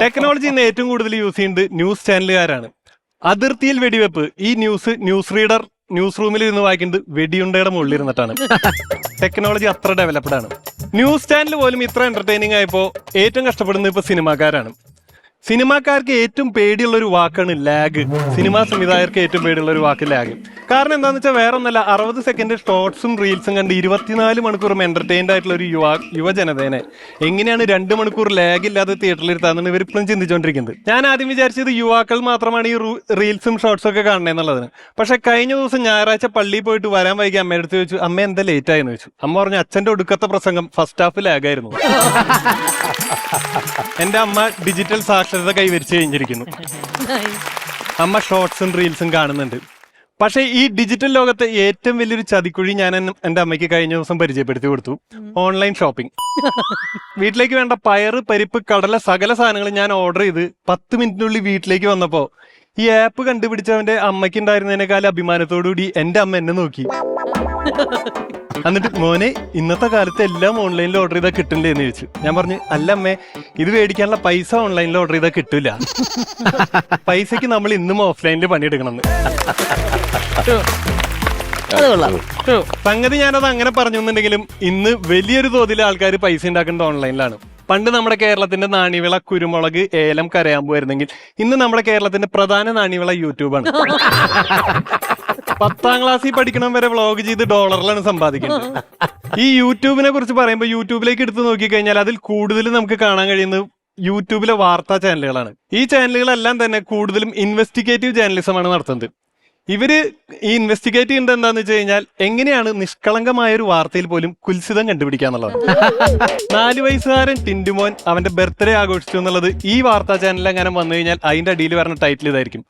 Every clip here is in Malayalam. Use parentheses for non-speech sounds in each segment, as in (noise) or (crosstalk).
ടെക്നോളജി ഇന്ന് ഏറ്റവും കൂടുതൽ യൂസ് ചെയ്യുന്നത് ന്യൂസ് ചാനലുകാരാണ്. അതിർത്തിയിൽ വെടിവെപ്പ്. ഈ ന്യൂസ് ന്യൂസ് റീഡർ ന്യൂസ് റൂമിൽ ഇരുന്ന് വായിക്കുന്നത് വെടിയുണ്ടയുടെ മുകളിൽ ഇരുന്നിട്ടാണ് ടെക്നോളജി അത്ര ഡെവലപ്ഡ് ആണ് ന്യൂസ് ചാനൽ പോലും ഇത്ര എന്റർടൈനിങ് ആയപ്പോ ഏറ്റവും കഷ്ടപ്പെടുന്നത് ഇപ്പൊ സിനിമാക്കാരാണ്. സിനിമാക്കാർക്ക് ഏറ്റവും പേടിയുള്ള ഒരു വാക്കാണ് ലാഗ്. സിനിമാ സംവിധായകർക്ക് ഏറ്റവും പേടിയുള്ള ഒരു വാക്ക് ലാഗ്. കാരണം എന്താണെന്ന് വെച്ചാൽ വേറെ ഒന്നല്ല അറുപത് സെക്കൻഡ് ഷോർട്സും റീൽസും കണ്ട് ഇരുപത്തിനാല് മണിക്കൂറും എന്റർടൈൻഡ് ആയിട്ടുള്ള ഒരു യുവ യുവജനതേനെ. എങ്ങനെയാണ് രണ്ട് മണിക്കൂർ ലാഗ് ഇല്ലാതെ തിയേറ്ററിൽ ഇരുത്താന്നാണ് ഇവർ ഇപ്പോഴും ചിന്തിച്ചുകൊണ്ടിരിക്കുന്നത് ഞാൻ ആദ്യം വിചാരിച്ചത് യുവാക്കൾ മാത്രമാണ് ഈ റീൽസും ഷോർട്സും ഒക്കെ കാണുന്നത് എന്നുള്ളതാണ് പക്ഷെ കഴിഞ്ഞ ദിവസം ഞായറാഴ്ച പള്ളിയിൽ പോയിട്ട് വരാൻ വൈകി അമ്മയുടെ അടുത്ത് ചോദിച്ചു അമ്മ എന്താ ലേറ്റ് ആയെന്ന്? ചോദിച്ചു. അമ്മ പറഞ്ഞു അച്ഛന്റെ ഒടുക്കത്തെ പ്രസംഗം ഫസ്റ്റ് ഹാഫ് ലാഗായിരുന്നു എന്റെ അമ്മ ഡിജിറ്റൽ സാക്ഷരത കൈവരിച്ചു കഴിഞ്ഞിരിക്കുന്നു. അമ്മ ഷോർട്സും റീൽസും കാണുന്നുണ്ട്. പക്ഷേ ഈ ഡിജിറ്റൽ ലോകത്തെ ഏറ്റവും വലിയൊരു ചതിക്കുഴി ഞാൻ എന്റെ അമ്മയ്ക്ക് കഴിഞ്ഞ ദിവസം പരിചയപ്പെടുത്തി കൊടുത്തു. ഓൺലൈൻ ഷോപ്പിംഗ് (laughs) വീട്ടിലേക്ക് വേണ്ട പയറ് പരിപ്പ് കടല സകല സാധനങ്ങൾ ഞാൻ ഓർഡർ ചെയ്ത് പത്ത് മിനിറ്റിനുള്ളിൽ വീട്ടിലേക്ക് വന്നപ്പോ ഈ ആപ്പ് കണ്ടുപിടിച്ചവന്റെ അമ്മയ്ക്ക് ഉണ്ടായിരുന്നതിനേക്കാൾ അഭിമാനത്തോടുകൂടി എന്റെ അമ്മ എന്നെ നോക്കി. (laughs) എന്നിട്ട് മോനെ ഇന്നത്തെ കാലത്ത് എല്ലാം ഓൺലൈനിൽ ഓർഡർ ചെയ്താൽ കിട്ടില്ലേ എന്ന് ചോദിച്ചു. ഞാൻ പറഞ്ഞു അല്ല അമ്മേ ഇത് മേടിക്കാനുള്ള പൈസ ഓൺലൈനിൽ ഓർഡർ ചെയ്താൽ കിട്ടൂല. പൈസക്ക് നമ്മൾ ഇന്നും ഓഫ്ലൈനിൽ പണിയെടുക്കണം സംഗതി ഞാനത് അങ്ങനെ പറഞ്ഞു എന്നുണ്ടെങ്കിലും ഇന്ന് വലിയൊരു തോതിൽ ആൾക്കാർ പൈസ ഉണ്ടാക്കുന്നത് ഓൺലൈനിലാണ് പണ്ട് നമ്മുടെ കേരളത്തിന്റെ നാണ്യവിള കുരുമുളക് ഏലം കരയാൻ പോയിരുന്നെങ്കിൽ ഇന്ന് നമ്മുടെ കേരളത്തിന്റെ പ്രധാന നാണ്യവിള യൂട്യൂബാണ്. പത്താം ക്ലാസ്സിൽ പഠിക്കണം വരെ വ്ളോഗ് ചെയ്ത് ഡോളറിലാണ് സമ്പാദിക്കുന്നത്. ഈ യൂട്യൂബിനെ കുറിച്ച് പറയുമ്പോൾ യൂട്യൂബിലേക്ക് എടുത്ത് നോക്കിക്കഴിഞ്ഞാൽ അതിൽ കൂടുതൽ നമുക്ക് കാണാൻ കഴിയുന്നത് യൂട്യൂബിലെ വാർത്താ ചാനലുകളാണ് ഈ ചാനലുകളെല്ലാം തന്നെ കൂടുതലും ഇൻവെസ്റ്റിഗേറ്റീവ് ജേർണലിസമാണ് നടത്തുന്നത്. ഇവർ ഈ ഇൻവെസ്റ്റിഗേറ്റ് ചെയ്യുന്നത് എന്താന്ന് വെച്ച് കഴിഞ്ഞാൽ എങ്ങനെയാണ് നിഷ്കളങ്കമായ ഒരു വാർത്തയിൽ പോലും കുൽസിതം കണ്ടുപിടിക്കാന്നുള്ളത് നാല് വയസ്സുകാരൻ ടിൻഡുമോൻ അവന്റെ ബർത്ത്ഡേ ആഘോഷിച്ചു എന്നുള്ളത് ഈ വാർത്താ ചാനലിൽ അങ്ങനെ വന്നു കഴിഞ്ഞാൽ അതിന്റെ അടിയിൽ വരുന്ന ടൈറ്റിൽ ഇതായിരിക്കും.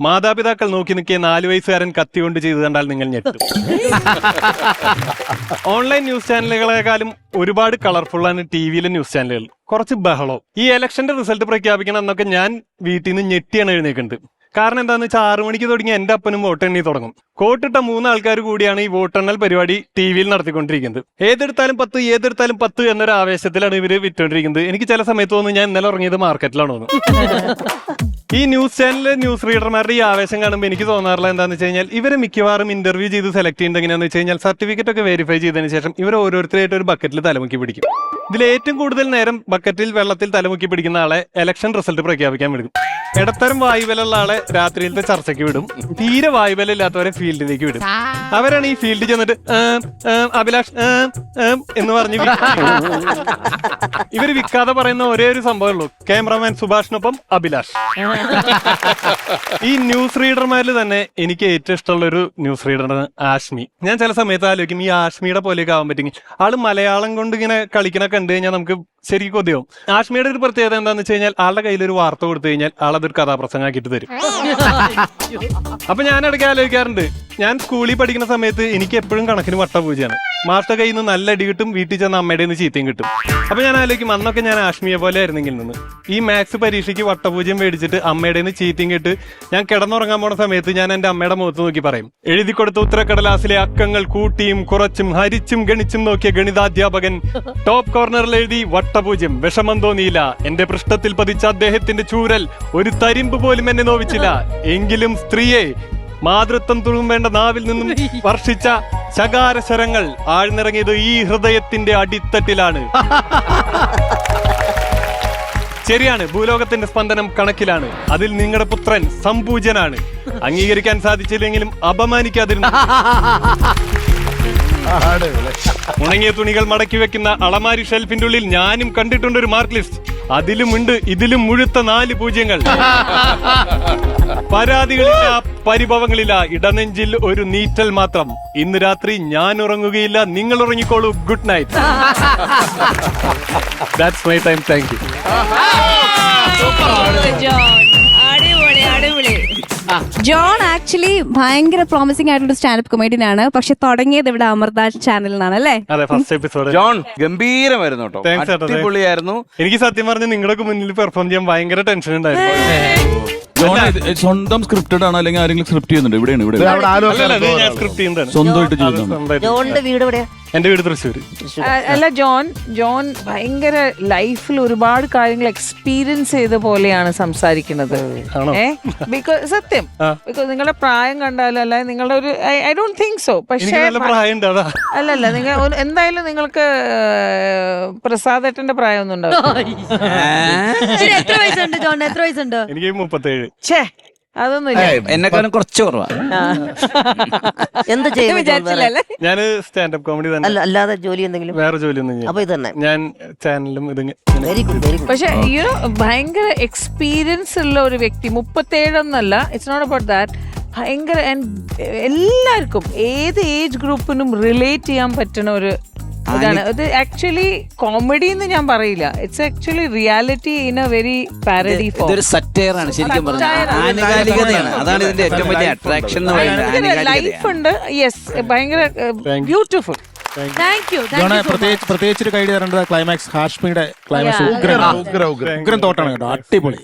മാതാപിതാക്കൾ നോക്കി നിൽക്കിയ നാലു വയസ്സുകാരൻ കത്തി കൊണ്ട് ചെയ്തു കണ്ടാൽ നിങ്ങൾ ഞെട്ടും. ഓൺലൈൻ ന്യൂസ് ചാനലുകളെക്കാളും ഒരുപാട് കളർഫുൾ ആണ് ടി വിയിലെ ന്യൂസ് ചാനലുകൾ. കുറച്ച് ബഹളവും ഈ ഇലക്ഷന്റെ റിസൾട്ട് പ്രഖ്യാപിക്കണം എന്നൊക്കെ ഞാൻ വീട്ടിൽ നിന്ന് ഞെട്ടിയാണ് എഴുന്നേക്കുന്നത്. കാരണം എന്താണെന്ന് വെച്ചാൽ ആറു മണിക്ക് തുടങ്ങി എന്റെ അപ്പനും വോട്ട് എണ്ണി തുടങ്ങും. കോട്ടിട്ട മൂന്ന് ആൾക്കാർ കൂടിയാണ് ഈ വോട്ടെണ്ണൽ പരിപാടി ടി വിയിൽ നടത്തിക്കൊണ്ടിരിക്കുന്നത്. ഏതെടുത്താലും പത്ത് ഏതെടുത്താലും പത്ത് എന്നൊരു ആവേശത്തിലാണ് ഇവർ വിറ്റോണ്ടിരിക്കുന്നത് എനിക്ക് ചില സമയത്ത് തോന്നുന്നു ഞാൻ ഇന്നലെ ഉറങ്ങിയത് മാർക്കറ്റിലാണ് തോന്നുന്നു. ഈ ന്യൂസ് ചാനലിലെ ന്യൂസ് റീഡർമാരുടെ ഈ ആവേശം കാണുമ്പോൾ എനിക്ക് തോന്നാറില്ല എന്താണെന്ന് വെച്ച് കഴിഞ്ഞാൽ ഇവരെ മിക്കവാറും ഇന്റർവ്യൂ ചെയ്ത് സെലക്ട് ചെയ്യുന്നത് എങ്ങനെയാണെന്ന് വെച്ച് കഴിഞ്ഞാൽ സർട്ടിഫിക്കറ്റ് ഒക്കെ വെരിഫൈ ചെയ്തതിന് ശേഷം ഇവർ ഓരോരുത്തരായിട്ട് ഒരു ബക്കറ്റിൽ തലമുക്കി പിടിക്കും. ഇതിൽ ഏറ്റവും കൂടുതൽ നേരം ബക്കറ്റിൽ വെള്ളത്തിൽ തലമുക്കി പിടിക്കുന്ന ആളെ ഇലക്ഷൻ റിസൾട്ട് പ്രഖ്യാപിക്കാൻ വിടും. ഇടത്തരം വായുവലുള്ള ആളെ രാത്രിയിലത്തെ ചർച്ചയ്ക്ക് വിടും. തീരെ വായുബല ഇല്ലാത്തവരെ ഫീൽഡിലേക്ക് വിടും. അവരാണ് ഈ ഫീൽഡിൽ ചെന്നിട്ട് "ഏം, ഏം, അഭിലാഷ് ഏം, ഏം" എന്ന് പറഞ്ഞു ഇവർ വിൽക്കാതെ പറയുന്ന ഒരേ ഒരു സംഭവമേ ഉള്ളൂ. ക്യാമറമാൻ സുഭാഷിനൊപ്പം അഭിലാഷ്. ഈ ന്യൂസ് റീഡർമാരിൽ തന്നെ എനിക്ക് ഏറ്റവും ഇഷ്ടമുള്ള ഒരു ന്യൂസ് റീഡറാണ് ആഷ്മി. ഞാൻ ചില സമയത്ത് ആലോചിക്കും ഈ ആഷ്മിയുടെ പോലെയൊക്കെ ആവാൻ പറ്റുമെങ്കിൽ ആൾ മലയാളം കൊണ്ട് ഇങ്ങനെ കളിക്കണ ഉണ്ട് കഴിഞ്ഞാൽ നമുക്ക് ശരിക്കും കൊതിയാവും. ആഷ്മിയുടെ ഒരു പ്രത്യേകത എന്താണെന്ന് വെച്ച് കഴിഞ്ഞാൽ ആളുടെ കയ്യിൽ ഒരു വാർത്ത കൊടുത്തു കഴിഞ്ഞാൽ ആളതൊരു കഥാപ്രസംഗമാക്കിയിട്ട് തരും. അപ്പൊ ഞാൻ ഇടയ്ക്ക് ആലോചിക്കാറുണ്ട്. ഞാൻ സ്കൂളിൽ പഠിക്കുന്ന സമയത്ത് എനിക്ക് എപ്പോഴും കണക്കിന് വട്ടപൂജയാണ് മാസ്റ്റർ കയ്യിൽ നിന്ന് നല്ല അടി കിട്ടും വീട്ടിൽ ചെന്ന് അമ്മയുടെ നിന്ന് ചീത്തയും കിട്ടും. അപ്പൊ ഞാൻ ആലോചിക്കും അന്നൊക്കെ ഞാൻ ആഷ്മിയെ പോലെ ആയിരുന്നെങ്കിൽ നിന്ന്. ഈ മാത്സ് പരീക്ഷയ്ക്ക് വട്ടപൂജ്യം മേടിച്ചിട്ട് അമ്മയുടെ നിന്ന് ചീത്തയും കേട്ട് ഞാൻ കിടന്നുറങ്ങാൻ പോണ സമയത്ത് ഞാൻ എന്റെ അമ്മയുടെ മുഖത്ത് നോക്കി പറയും. എഴുതി കൊടുത്ത ഉത്തരക്കടലാസിലെ അക്കങ്ങൾ കൂട്ടിയും കുറച്ചും ഹരിച്ചും ഗണിച്ചും നോക്കിയ ഗണിതാധ്യാപകൻ ടോപ്പ് കോർണറിൽ എഴുതി വട്ടപൂജ്യം വിഷമം തോന്നിയില്ല. എന്റെ പൃഷ്ഠത്തിൽ പതിച്ച അദ്ദേഹത്തിന്റെ ചൂരൽ ഒരു തരിമ്പ് പോലും എന്നെ നോവിച്ചില്ല. എങ്കിലും സ്ത്രീയെ മാതൃത്വം തുളുമ്പേണ്ട നാവിൽ നിന്നും വർഷിച്ച ശകാരശരങ്ങൾ ആഴ്ന്നിറങ്ങിയത് ഈ ഹൃദയത്തിന്റെ അടിത്തട്ടിലാണ്. ശരിയാണ് ഭൂലോകത്തിന്റെ സ്പന്ദനം കണക്കിലാണ്. അതിൽ നിങ്ങളുടെ പുത്രൻ സംപൂജനാണ് അംഗീകരിക്കാൻ സാധിച്ചില്ലെങ്കിലും അപമാനിക്കാതിരുന്നു. ഉണങ്ങിയ തുണികൾ മടക്കി വെക്കുന്ന അളമാരി ഷെൽഫിന്റെ ഉള്ളിൽ ഞാനും കണ്ടിട്ടുണ്ട് ഒരു മാർക്ക് ലിസ്റ്റ്. അതിലുമുണ്ട് ഇതിലും മുഴുത്ത നാല് പൂജ്യങ്ങൾ. പരാതികളില്ല പരിഭവങ്ങളില്ല. ഇടനെഞ്ചിൽ ഒരു നീറ്റൽ മാത്രം. ഇന്ന് രാത്രി ഞാൻ ഉറങ്ങുകയില്ല നിങ്ങൾ ഉറങ്ങിക്കോളൂ. Good night. That's my time thank you John actually ഭയങ്കര പ്രോമിസിംഗ് ആയിട്ടുള്ള സ്റ്റാൻഡപ്പ് കൊമേഡിയൻ ആണ്. പക്ഷെ തുടങ്ങിയത് ഇവിടെ അമൃത ചാനലിനാണ് അല്ലേ? അതെ ഫസ്റ്റ് എപ്പിസോഡ് ജോൺ ഗംഭീരമായിരുന്നു കേട്ടോ. Thanks ചേട്ടാ, thanks. അടിപൊളിയായിരുന്നു. എനിക്ക് സത്യം പറഞ്ഞ നിങ്ങളുടെ മുന്നിൽ പെർഫോം ചെയ്യാൻ ഭയങ്കര ടെൻഷൻ ഉണ്ടായിരുന്നു. ജോൺ ഇത് സ്വന്തം സ്ക്രിപ്റ്റഡ് ആണ് അല്ലെങ്കിൽ ആരെങ്കിലും സ്ക്രിപ്റ്റ് ചെയ്യുന്നുണ്ട്? ഇവിടെയാണ് ഇവിടെ അല്ലല്ല, ഇത് ഞാൻ സ്ക്രിപ്റ്റ് ചെയ്യുന്നതാണ്. സ്വന്തമായിട്ട് ചെയ്യുന്നുണ്ട് ചെയ്യുന്നതാണ്. ജോണിന്റെ വീട് എവിടെയാ? എന്റെ വീട് തൃശ്ശൂർ അല്ല ജോൺ ജോൺ ഭയങ്കര ലൈഫിൽ ഒരുപാട് കാര്യങ്ങൾ എക്സ്പീരിയൻസ് ചെയ്ത പോലെയാണ് സംസാരിക്കുന്നത്? ഏ? ബിക്കോസ് സത്യം. ബിക്കോസ് നിങ്ങളുടെ പ്രായം കണ്ടാലും അല്ല നിങ്ങളുടെ ഒരു ഐ ഡോണ്ട് തിങ്ക് സോ പക്ഷേ അല്ലല്ല നിങ്ങൾ എന്തായാലും നിങ്ങൾക്ക് പ്രസാദേട്ടന്റെ പ്രായമൊന്നും ഉണ്ടാവും ശരി, എത്ര വയസ്സുണ്ട് ജോൺ? എത്ര വയസ്സുണ്ട്? എനിക്ക് മുപ്പത്തേഴ്. ഛേ അതൊന്നുമില്ല. എന്നെക്കാളും കുറച്ച് കുറവാ. എന്ത് ചെയ്യുന്നു ഞാൻ സ്റ്റാൻഡപ്പ് കോമഡി തന്നെ. അല്ല അല്ലാതെ ജോലി എന്തെങ്കിലും? വേറെ ജോലി ഒന്നും അപ്പൊ ഇത് തന്നെ. ഞാൻ ചാനലും ഇത് വെരി ഗുഡ് വെരി ഗുഡ് പക്ഷെ യുനോ ഭയങ്കര എക്സ്പീരിയൻസ് ഉള്ള ഒരു വ്യക്തി മുപ്പത്തേഴൊന്നല്ല ഇറ്റ്സ് നോട്ട് അബൌട്ട് ദാറ്റ് ഭയങ്കര എല്ലാവർക്കും ഏത് ഏജ് ഗ്രൂപ്പിനും റിലേറ്റ് ചെയ്യാൻ പറ്റുന്ന ഒരു ഇതാണ്. ഇത് ആക്ച്വലി കോമഡി എന്ന് ഞാൻ പറയില്ല. It's actually reality in a very parody form ഇതൊരു സറ്റയർ ആണ് ശരിക്കും പറഞ്ഞത്. ആനുകാലികതയാണ്. അതാണ് ഇതിന്റെ ഏറ്റവും വലിയ അട്രാക്ഷൻ എന്ന് പറയുന്നത് ലൈഫ് ഉണ്ട്. യെസ് ഭയങ്കര ബ്യൂട്ടിഫുൾ താങ്ക് യു ജോണെ പ്രത്യേകിച്ച് ഒരു കൈഡി തരേണ്ടത് ക്ലൈമാക്സ് ഹാഷ്മിയുടെ ക്ലൈമാക്സ് ഉഗ്രൻ ഉഗ്രൻ തോട്ടാണ് കേട്ടോ. അടിപൊളി.